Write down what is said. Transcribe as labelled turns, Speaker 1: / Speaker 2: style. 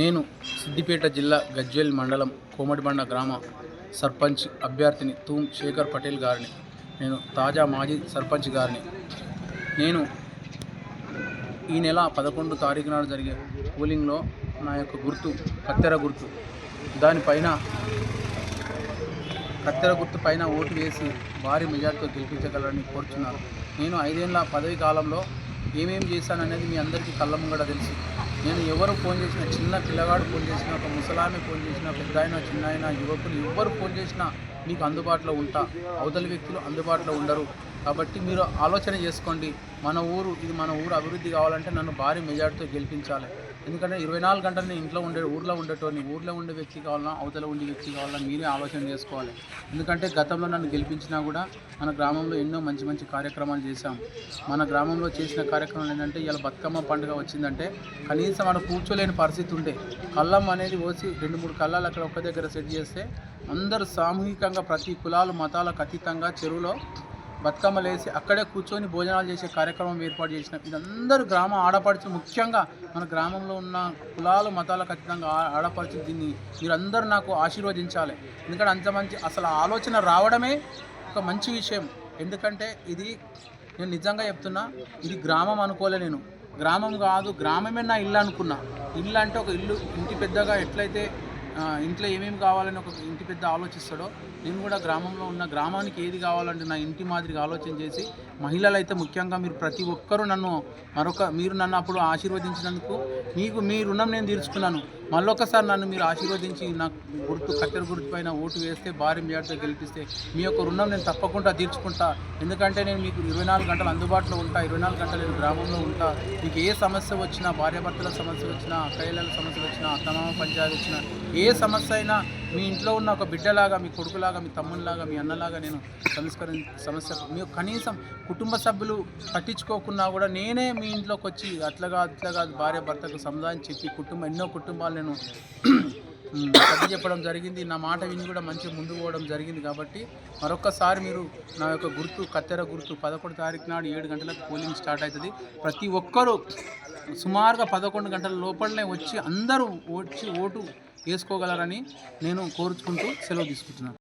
Speaker 1: నేను సిద్దిపేట జిల్లా గజ్వేల్ మండలం కోమటిబండ గ్రామ సర్పంచ్ అభ్యర్థిని తూమ్ శేఖర్ పటేల్ గారిని. నేను తాజా మాజీ సర్పంచ్ గారిని. నేను ఈ నెల పదకొండు తారీఖు నాడు జరిగే పోలింగ్లో నా యొక్క గుర్తు కత్తెర గుర్తు. దానిపైన కత్తెర గుర్తు పైన ఓటు వేసి భారీ మెజార్టీతో గెలిపించగలరని కోరుతున్నాను నేను ఐదేళ్ళ పదవి కాలంలో ఏమేం చేశాననేది మీ అందరికీ కళ్ళ ముంగడ తెలుసు. నేను ఎవరు ఫోన్ చేసినా చిన్న పిల్లగాడు ఫోన్ చేసినా ఒక ముసలామె ఫోన్ చేసినా పెద్ద ఆయన చిన్న ఆయన యువకులు ఎవరు ఫోన్ చేసినా మీకు అందుబాటులో ఉంటా. అవతలి వ్యక్తులు అందుబాటులో ఉండరు. కాబట్టి మీరు ఆలోచన చేసుకోండి. మన ఊరు ఇది మన ఊరు అభివృద్ధి కావాలంటే నన్ను భారీ మెజార్టీతో గెలిపించాలి. ఎందుకంటే ఇరవై నాలుగు గంటలు నేను ఇంట్లో ఉండే ఊర్లో ఉండేటోని ఊర్లో ఉండే వ్యక్తి కావాలన్నా అవతల ఉండే వ్యక్తి కావాలన్నా మీరే ఆలోచన చేసుకోవాలి. ఎందుకంటే గతంలో నన్ను గెలిపించినా కూడా మన గ్రామంలో ఎన్నో మంచి మంచి కార్యక్రమాలు చేశాం. మన గ్రామంలో చేసిన కార్యక్రమాలు ఏంటంటే ఇలా బతుకమ్మ పండుగ వచ్చిందంటే కనీసం అక్కడ కూర్చోలేని పరిస్థితి ఉండే. కళ్ళం అనేది పోసి రెండు మూడు కళ్ళాలు అక్కడ ఒక్క దగ్గర సెట్ చేస్తే అందరూ సామూహికంగా ప్రతి కులాలు మతాలకు అతీతంగా చెరువులో బతుకమ్మలు వేసి అక్కడే కూర్చొని భోజనాలు చేసే కార్యక్రమం ఏర్పాటు చేసిన ఇదందరూ గ్రామ ఆడపడుచు ముఖ్యంగా మన గ్రామంలో ఉన్న కులాలు మతాలు ఖచ్చితంగా ఆడపడుచు దీన్ని మీరందరూ నాకు ఆశీర్వదించాలి. ఎందుకంటే అంత మంచి అసలు ఆలోచన రావడమే ఒక మంచి విషయం. ఎందుకంటే ఇది నేను నిజంగా చెప్తున్నా ఇది గ్రామం అనుకోలే నేను. గ్రామం కాదు గ్రామమే నా ఇల్లు అనుకున్నా. ఇల్లు అంటే ఒక ఇల్లు ఇంటి పెద్దగా ఎట్లయితే ఇంట్లో ఏమేమి కావాలని ఒక ఇంటి పెద్ద ఆలోచిస్తాడో నేను కూడా గ్రామంలో ఉన్న గ్రామానికి ఏది కావాలంటే నా ఇంటి మాదిరిగా ఆలోచన చేసి మహిళలు అయితే ముఖ్యంగా మీరు ప్రతి ఒక్కరూ నన్ను మరొక మీరు నన్ను అప్పుడు ఆశీర్వదించినందుకు మీకు మీ రుణం నేను తీర్చుకున్నాను. మళ్ళొకసారి నన్ను మీరు ఆశీర్వదించి నాకు గుర్తు కత్తెర గుర్తు పైన ఓటు వేస్తే భారీ మేడతో గెలిపిస్తే మీ యొక్క రుణం నేను తప్పకుండా తీర్చుకుంటా. ఎందుకంటే నేను మీకు ఇరవై నాలుగు గంటలు అందుబాటులో ఉంటా ఇరవై నాలుగు గంటలు నేను గ్రామంలో ఉంటా. మీకు ఏ సమస్య వచ్చినా భార్యాభర్తల సమస్య వచ్చినా అక్కయ్యల సమస్య వచ్చినా అత్తమామ పంచాయతీ వచ్చినా ఏ ఏ సమస్య అయినా మీ ఇంట్లో ఉన్న ఒక బిడ్డలాగా మీ కొడుకులాగా మీ తమ్మునిలాగా మీ అన్నలాగా నేను సంస్కరి సమస్య మీ కనీసం కుటుంబ సభ్యులు పట్టించుకోకున్నా కూడా నేనే మీ ఇంట్లోకి వచ్చి అట్లాగా అట్లాగా భార్య భర్తకు సముదాయం చెప్పి కుటుంబం ఎన్నో కుటుంబాలు నేను ఉమ్, సర్ది చెప్పడం జరిగింది. నా మాట విని కూడా మంచిగా ముందు పోవడం జరిగింది కాబట్టి మరొకసారి మీరు నా యొక్క గుర్తు కత్తెర గుర్తు పదకొండు తారీఖు నాడు ఏడు గంటలకు పోలింగ్ స్టార్ట్ అవుతుంది. ప్రతి ఒక్కరూ సుమారుగా పదకొండు గంటల లోపలనే వచ్చి అందరూ వచ్చి ఓటు వేసుకోగలరని నేను కోరుచుకుంటూ సెలవు తీసుకుంటున్నాను.